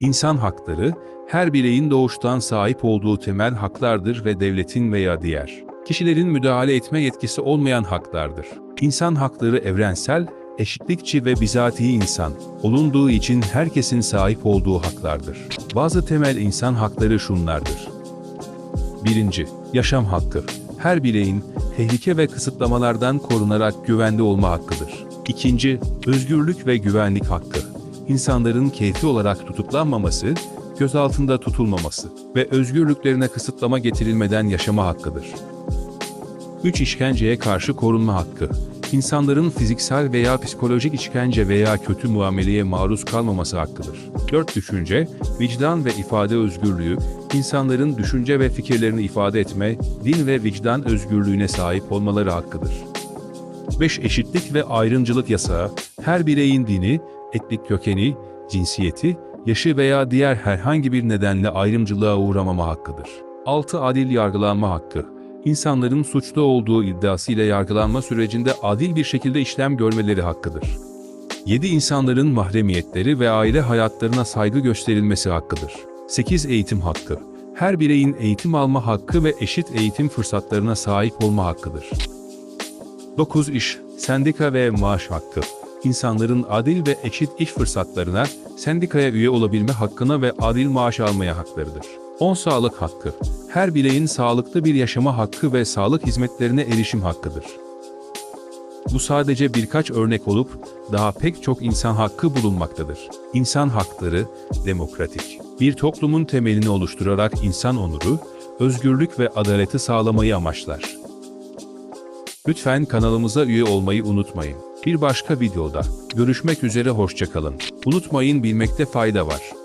İnsan hakları, her bireyin doğuştan sahip olduğu temel haklardır ve devletin veya diğer kişilerin müdahale etme yetkisi olmayan haklardır. İnsan hakları evrensel, eşitlikçi ve bizatihi insan olunduğu için herkesin sahip olduğu haklardır. Bazı temel insan hakları şunlardır. 1. Yaşam hakkı. Her bireyin tehlike ve kısıtlamalardan korunarak güvende olma hakkıdır. 2. Özgürlük ve güvenlik hakkı. İnsanların keyfi olarak tutuklanmaması, gözaltında tutulmaması ve özgürlüklerine kısıtlama getirilmeden yaşama hakkıdır. 3. İşkenceye karşı korunma hakkı. İnsanların fiziksel veya psikolojik işkence veya kötü muameleye maruz kalmaması hakkıdır. 4. Düşünce, vicdan ve ifade özgürlüğü, insanların düşünce ve fikirlerini ifade etme, din ve vicdan özgürlüğüne sahip olmaları hakkıdır. 5. Eşitlik ve ayrımcılık yasağı, her bireyin dini, etnik kökeni, cinsiyeti, yaşı veya diğer herhangi bir nedenle ayrımcılığa uğramama hakkıdır. 6. Adil yargılanma hakkı, insanların suçlu olduğu iddiasıyla yargılanma sürecinde adil bir şekilde işlem görmeleri hakkıdır. 7. İnsanların mahremiyetleri ve aile hayatlarına saygı gösterilmesi hakkıdır. 8. Eğitim hakkı, her bireyin eğitim alma hakkı ve eşit eğitim fırsatlarına sahip olma hakkıdır. 9 iş, sendika ve maaş hakkı. İnsanların adil ve eşit iş fırsatlarına, sendikaya üye olabilme hakkına ve adil maaş almaya haklarıdır. 10 sağlık hakkı. Her bireyin sağlıklı bir yaşama hakkı ve sağlık hizmetlerine erişim hakkıdır. Bu sadece birkaç örnek olup daha pek çok insan hakkı bulunmaktadır. İnsan hakları demokratik bir toplumun temelini oluşturarak insan onuru, özgürlük ve adaleti sağlamayı amaçlar. Lütfen kanalımıza üye olmayı unutmayın. Bir başka videoda görüşmek üzere hoşçakalın. Unutmayın bilmekte fayda var.